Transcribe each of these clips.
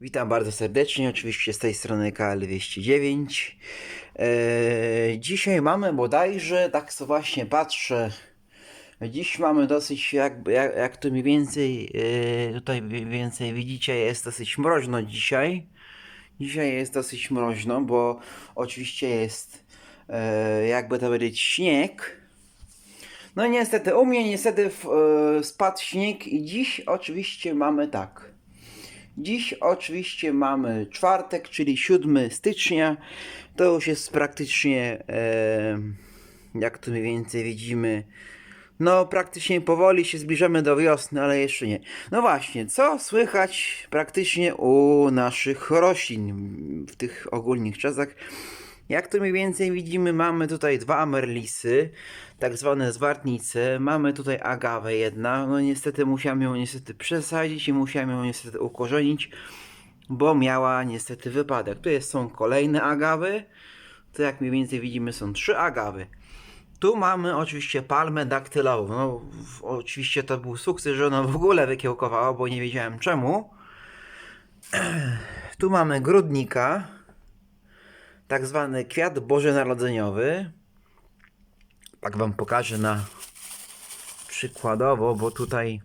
Witam bardzo serdecznie, oczywiście z tej strony KL209. Eee, dzisiaj mamy bodajże, tak co właśnie patrzę, dziś mamy dosyć, jak, jak, jak tu mniej więcej, e, tutaj więcej widzicie, jest dosyć mroźno dzisiaj. Dzisiaj jest dosyć mroźno, bo oczywiście jest, e, jakby to powiedzieć, śnieg. No niestety, u mnie niestety w, e, spadł śnieg i dziś oczywiście mamy tak. Dziś oczywiście mamy czwartek, czyli 7 stycznia. To już jest praktycznie, e, jak tu mniej więcej widzimy, no praktycznie powoli się zbliżamy do wiosny, ale jeszcze nie. No właśnie, co słychać praktycznie u naszych roślin w tych ogólnych czasach? Jak tu mniej więcej widzimy, mamy tutaj dwa amerlisy, tak zwane zwartnice. Mamy tutaj agawę jedna. No niestety musiałem ją niestety przesadzić i musiałem ją niestety ukorzenić, bo miała niestety wypadek. Tu jest, są kolejne agawy. To jak mniej więcej widzimy są trzy agawy. Tu mamy oczywiście palmę daktylową. No, oczywiście to był sukces, że ona w ogóle wykiełkowała, bo nie wiedziałem czemu. Tu mamy grudnika, tak zwany kwiat bożonarodzeniowy. Tak wam pokażę na przykładowo, bo tutaj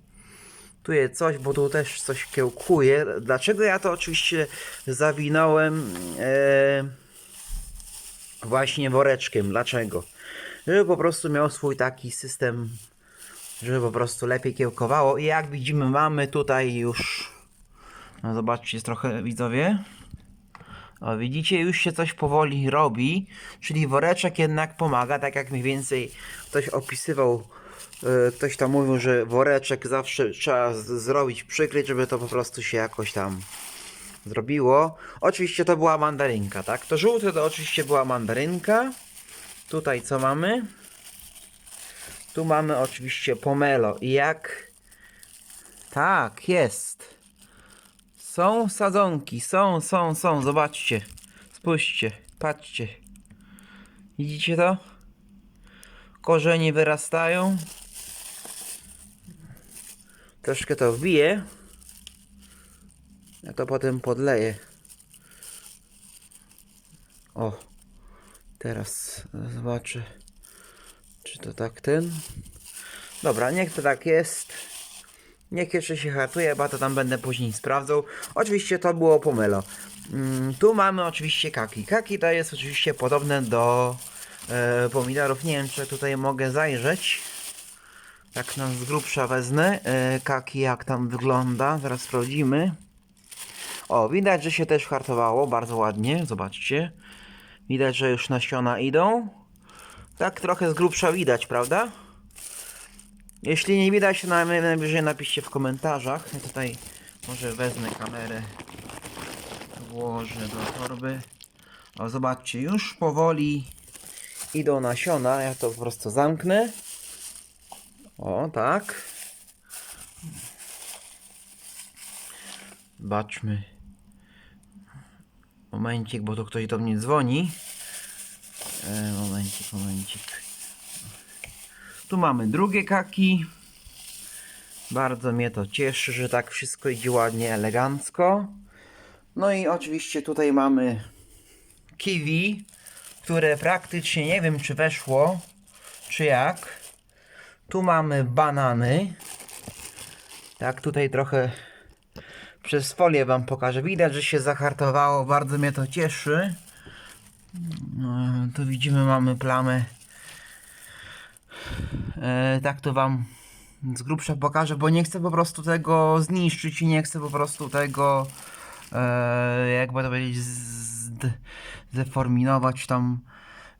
tu jest coś, bo tu też coś kiełkuje. Dlaczego ja to oczywiście zawinąłem e, właśnie woreczkiem? Dlaczego? Żeby po prostu miał swój taki system, żeby po prostu lepiej kiełkowało. I jak widzimy, mamy tutaj już. No zobaczcie, trochę widzowie. O, widzicie, już się coś powoli robi, czyli woreczek jednak pomaga, tak jak mniej więcej ktoś opisywał, e, ktoś tam mówił, że woreczek zawsze trzeba zrobić przykryć, żeby to po prostu się jakoś tam zrobiło. Oczywiście to była mandarynka, tak? To żółte to oczywiście była mandarynka. Tutaj co mamy? Tu mamy oczywiście pomelo i jak... Tak, jest. Są sadzonki, są, są, są, zobaczcie. Spójrzcie, patrzcie. Widzicie to? Korzenie wyrastają. Troszkę to wbiję. Ja to potem podleję. O, teraz zobaczę, czy to tak ten. Dobra, niech to tak jest. Niech jeszcze się hartuje, bo to tam będę później sprawdzał. Oczywiście to było pomelo. Mm, tu mamy oczywiście kaki. Kaki to jest oczywiście podobne do e, pomidorów. Nie wiem, czy tutaj mogę zajrzeć. Tak nam z grubsza wezmę. E, kaki jak tam wygląda. Zaraz sprawdzimy. O, widać, że się też hartowało. Bardzo ładnie. Zobaczcie. Widać, że już nasiona idą. Tak trochę z grubsza widać, prawda? Jeśli nie widać, to naj- najwyżej napiszcie w komentarzach. Ja tutaj może wezmę kamerę, włożę do torby. O, zobaczcie, już powoli idą nasiona. Ja to po prostu zamknę. O, tak. Zobaczmy. Momencik, bo tu ktoś do mnie dzwoni. E, momencik, momencik. Tu mamy drugie kaki. Bardzo mnie to cieszy, że tak wszystko idzie ładnie, elegancko. No i oczywiście tutaj mamy kiwi, które praktycznie nie wiem czy weszło, czy jak. Tu mamy banany. Tak, tutaj trochę przez folię wam pokażę. Widać, że się zahartowało, bardzo mnie to cieszy. No, tu widzimy, mamy plamę tak to wam z grubsza pokażę, bo nie chcę po prostu tego zniszczyć i nie chcę po prostu tego e, jakby to powiedzieć zd- zdeforminować tam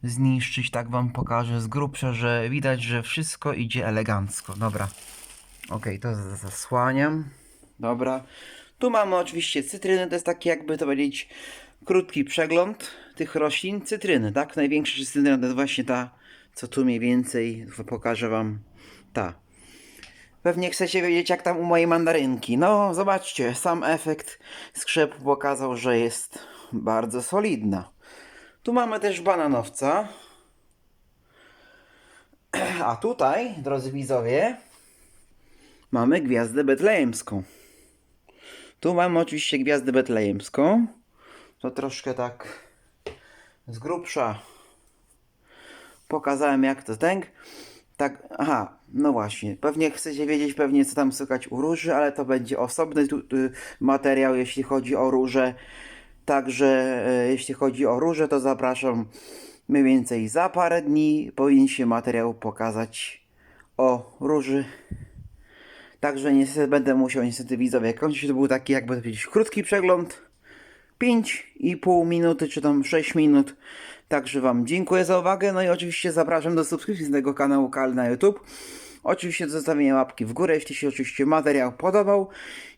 zniszczyć, tak wam pokażę z grubsza, że widać, że wszystko idzie elegancko. Dobra. Ok, to zasłaniam. Dobra. Tu mamy oczywiście cytryny, to jest taki jakby to powiedzieć krótki przegląd tych roślin. Cytryny, tak? Największa cytryna to jest właśnie ta, co tu mniej więcej pokażę wam. Ta. Pewnie chcecie wiedzieć jak tam u mojej mandarynki. No, zobaczcie, sam efekt skrzepu pokazał, że jest bardzo solidna. Tu mamy też bananowca. A tutaj, drodzy widzowie, mamy gwiazdę betlejemską. Tu mamy oczywiście gwiazdę betlejemską. To troszkę tak z grubsza pokazałem jak to tęg. Tak, aha, no właśnie. Pewnie chcecie wiedzieć pewnie co tam słychać u róży, ale to będzie osobny tu, tu, materiał, jeśli chodzi o róże. Także e, jeśli chodzi o róże, to zapraszam mniej więcej za parę dni. Powinien się materiał pokazać o róży. Także niestety będę musiał niestety widzowie kończyć. To był taki jakby to powiedzieć krótki przegląd. 5,5 minuty, czy tam 6 minut. Także Wam dziękuję za uwagę. No i oczywiście zapraszam do subskrypcji z tego kanału Kal na YouTube. Oczywiście do zostawienia łapki w górę, jeśli się oczywiście materiał podobał.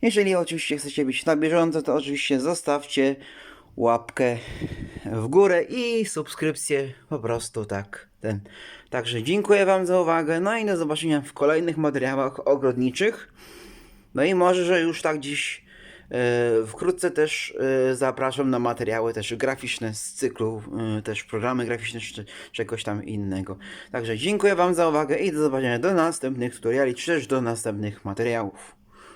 Jeżeli oczywiście chcecie być na bieżąco, to oczywiście zostawcie łapkę w górę i subskrypcję po prostu tak ten. Także dziękuję Wam za uwagę. No i do zobaczenia w kolejnych materiałach ogrodniczych. No i może, że już tak dziś wkrótce też e, zapraszam na materiały też graficzne z cyklu, e, też programy graficzne czy czegoś tam innego. Także dziękuję Wam za uwagę i do zobaczenia do następnych tutoriali, czy też do następnych materiałów.